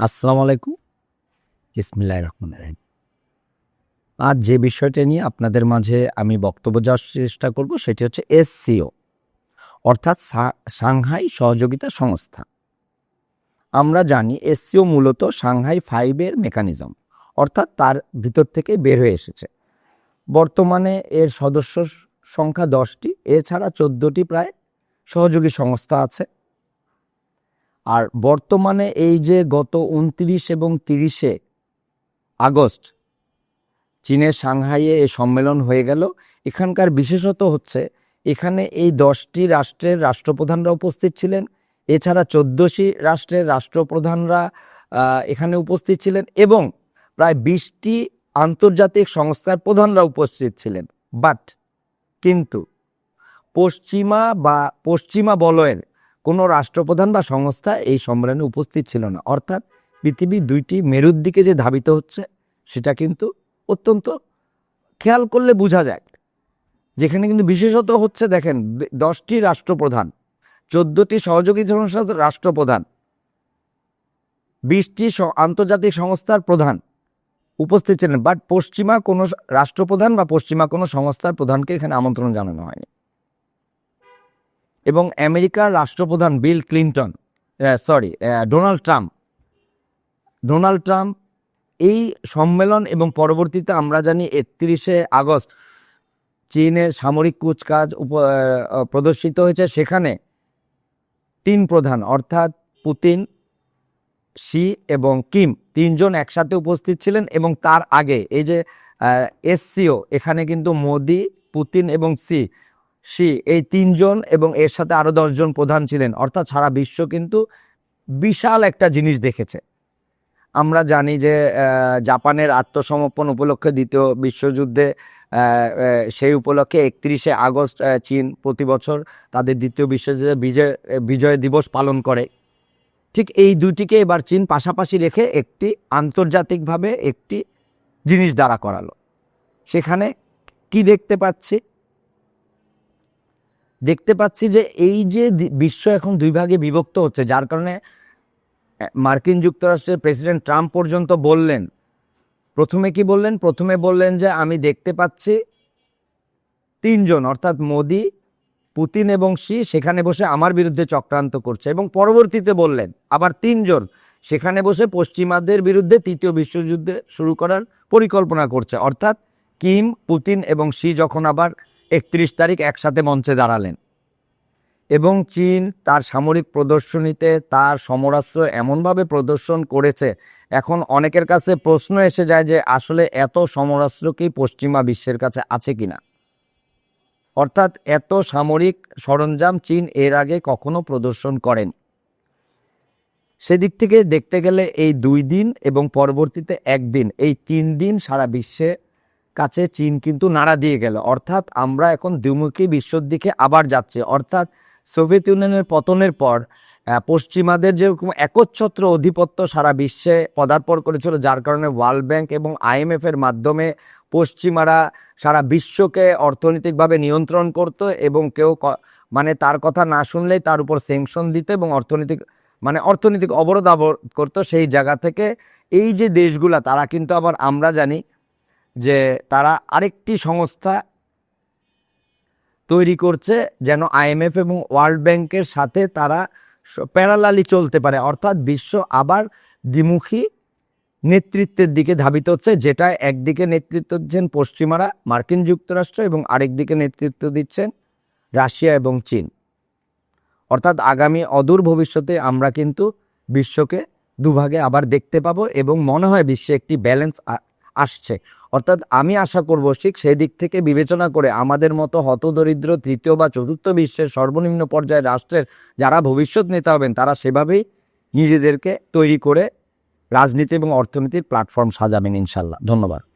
আসসালামু আলাইকুম। ইসমিল্লাহ রহমান রাহিম। আজ যে বিষয়টা নিয়ে আপনাদের মাঝে আমি বক্তব্য যাওয়ার চেষ্টা করব সেটি হচ্ছে এসসিও, অর্থাৎ সাংহাই সহযোগিতা সংস্থা। আমরা জানি এসসিও মূলত সাংহাই ফাইভের মেকানিজম, অর্থাৎ তার ভিতর থেকে বের হয়ে এসেছে। বর্তমানে এর সদস্য সংখ্যা দশটি, এছাড়া চোদ্দোটি প্রায় সহযোগী সংস্থা আছে। আর বর্তমানে এই যে গত উনত্রিশ এবং তিরিশে আগস্ট, চীনের সাংহাইয়ে এই সম্মেলন হয়ে গেল। এখানকার বিশেষত হচ্ছে এখানে এই দশটি রাষ্ট্রের রাষ্ট্রপ্রধানরা উপস্থিত ছিলেন। এছাড়া চোদ্দোটি রাষ্ট্রের রাষ্ট্রপ্রধানরা এখানে উপস্থিত ছিলেন এবং প্রায় বিশটি আন্তর্জাতিক সংস্থার প্রধানরা উপস্থিত ছিলেন। বাট কিন্তু পশ্চিমা বা পশ্চিমা বলয়ের কোনো রাষ্ট্রপ্রধান বা সংস্থা এই সম্মেলনে উপস্থিত ছিল না। অর্থাৎ পৃথিবী দুইটি মেরুর দিকে যে ধাবিত হচ্ছে, সেটা কিন্তু অত্যন্ত খেয়াল করলে বোঝা যায়। যেখানে কিন্তু বিশেষত হচ্ছে, দেখেন, দশটি রাষ্ট্রপ্রধান, চোদ্দটি সহযোগী সংস্থার রাষ্ট্রপ্রধান, বিশটি আন্তর্জাতিক সংস্থার প্রধান উপস্থিত ছিলেন। বাট পশ্চিমা কোনো রাষ্ট্রপ্রধান বা পশ্চিমা কোনো সংস্থার প্রধানকে এখানে আমন্ত্রণ জানানো হয়নি। এবং আমেরিকার রাষ্ট্রপ্রধান Bill Clinton sorry Donald Trump. Donald Trump, এই সম্মেলন এবং পরবর্তীতে আমরা জানি একত্রিশে আগস্ট চীনের সামরিক কুচকাজ উপ- প্রদর্শিত হয়েছে। সেখানে তিন প্রধান, অর্থাৎ পুতিন, শি এবং কিম, তিনজন একসাথে উপস্থিত ছিলেন এবং তার আগে এই যে এসসিও এখানে কিন্তু মোদি, পুতিন এবং সি শি এই তিনজন এবং এর সাথে আরও দশজন প্রধান ছিলেন। অর্থাৎ সারা বিশ্ব কিন্তু বিশাল একটা জিনিস দেখেছে। আমরা জানি যে জাপানের আত্মসমর্পণ উপলক্ষে দ্বিতীয় বিশ্বযুদ্ধে সেই উপলক্ষে একত্রিশে আগস্ট চীন প্রতি বছর তাদের দ্বিতীয় বিশ্বযুদ্ধে বিজয় বিজয় দিবস পালন করে। ঠিক এই দুটিকে এবার চীন পাশাপাশি রেখে একটি আন্তর্জাতিকভাবে একটি জিনিস দাঁড়া করালো। সেখানে কি দেখতে পাচ্ছি? দেখতে পাচ্ছি যে এই যে বিশ্ব এখন দুই ভাগে বিভক্ত হচ্ছে, যার কারণে মার্কিন যুক্তরাষ্ট্রের প্রেসিডেন্ট ট্রাম্প পর্যন্ত বললেন। প্রথমে কি বললেন? প্রথমে বললেন যে, আমি দেখতে পাচ্ছি তিনজন, অর্থাৎ মোদি, পুতিন এবং শি, সেখানে বসে আমার বিরুদ্ধে চক্রান্ত করছে। এবং পরবর্তীতে বললেন, আবার তিনজন, সেখানে বসে পশ্চিমাদের বিরুদ্ধে তৃতীয় বিশ্বযুদ্ধে শুরু করার পরিকল্পনা করছে। অর্থাৎ কিম, পুতিন এবং শি যখন আবার একত্রিশ তারিখ একসাথে মঞ্চে দাঁড়ালেন। এবং চীন তার সামরিক প্রদর্শনীতে তার সমরাস্ত্র এমনভাবে প্রদর্শন করেছে, এখন অনেকের কাছে প্রশ্ন এসে যায় যে আসলে এত সমরাস্ত্র কি পশ্চিমা বিশ্বের কাছে আছে কিনা? অর্থাৎ এত সামরিক সরঞ্জাম চীন এর আগে কখনো প্রদর্শন করেন। সেদিক থেকে দেখতে গেলে এই দুই দিন এবং পরবর্তীতে একদিন, এই তিন দিন সারা বিশ্বে কাছে চীন কিন্তু নাড়া দিয়ে গেল। অর্থাৎ আমরা এখন দ্বিমুখী বিশ্বর দিকে আবার যাচ্ছি। অর্থাৎ সোভিয়েত ইউনিয়নের পতনের পর পশ্চিমাদের যেরকম একচ্ছত্র অধিপত্য সারা বিশ্বে পদার্পণ করেছিল, যার কারণে ওয়ার্ল্ড ব্যাংক এবং আইএমএফ এর মাধ্যমে পশ্চিমারা সারা বিশ্বকে অর্থনৈতিকভাবে নিয়ন্ত্রণ করত এবং কেউ মানে তার কথা না শুনলেই তার উপর স্যাংশন দিত এবং অর্থনৈতিক মানে অর্থনৈতিক অবরোধ করতো সেই জায়গা থেকে। এই যে দেশগুলা, তারা কিন্তু আবার আমরা জানি যে তারা আরেকটি সংস্থা তৈরি করছে যেন আইএমএফ এবং ওয়ার্ল্ড ব্যাংকের সাথে তারা প্যারালালি চলতে পারে। অর্থাৎ বিশ্ব আবার দ্বিমুখী নেতৃত্বের দিকে ধাবিত হচ্ছে, যেটা একদিকে নেতৃত্ব দিচ্ছেন পশ্চিমারা, মার্কিন যুক্তরাষ্ট্র এবং আরেকদিকে নেতৃত্ব দিচ্ছেন রাশিয়া এবং চীন। অর্থাৎ আগামী অদূর ভবিষ্যতে আমরা কিন্তু বিশ্বকে দুভাগে আবার দেখতে পাবো এবং মনে হয় বিশ্বে একটি ব্যালেন্স আসছে। অর্থাৎ আমি আশা করব ঠিক সেই দিক থেকে বিবেচনা করে আমাদের মতো হতদরিদ্র তৃতীয় বা চতুর্থ বিশ্বের সর্বনিম্ন পর্যায়ে রাষ্ট্রের যারা ভবিষ্যৎ নেতা হবেন, তারা সেভাবেই নিজেদেরকে তৈরি করে রাজনীতি এবং অর্থনীতির প্ল্যাটফর্ম সাজাবেন ইনশাল্লাহ। ধন্যবাদ।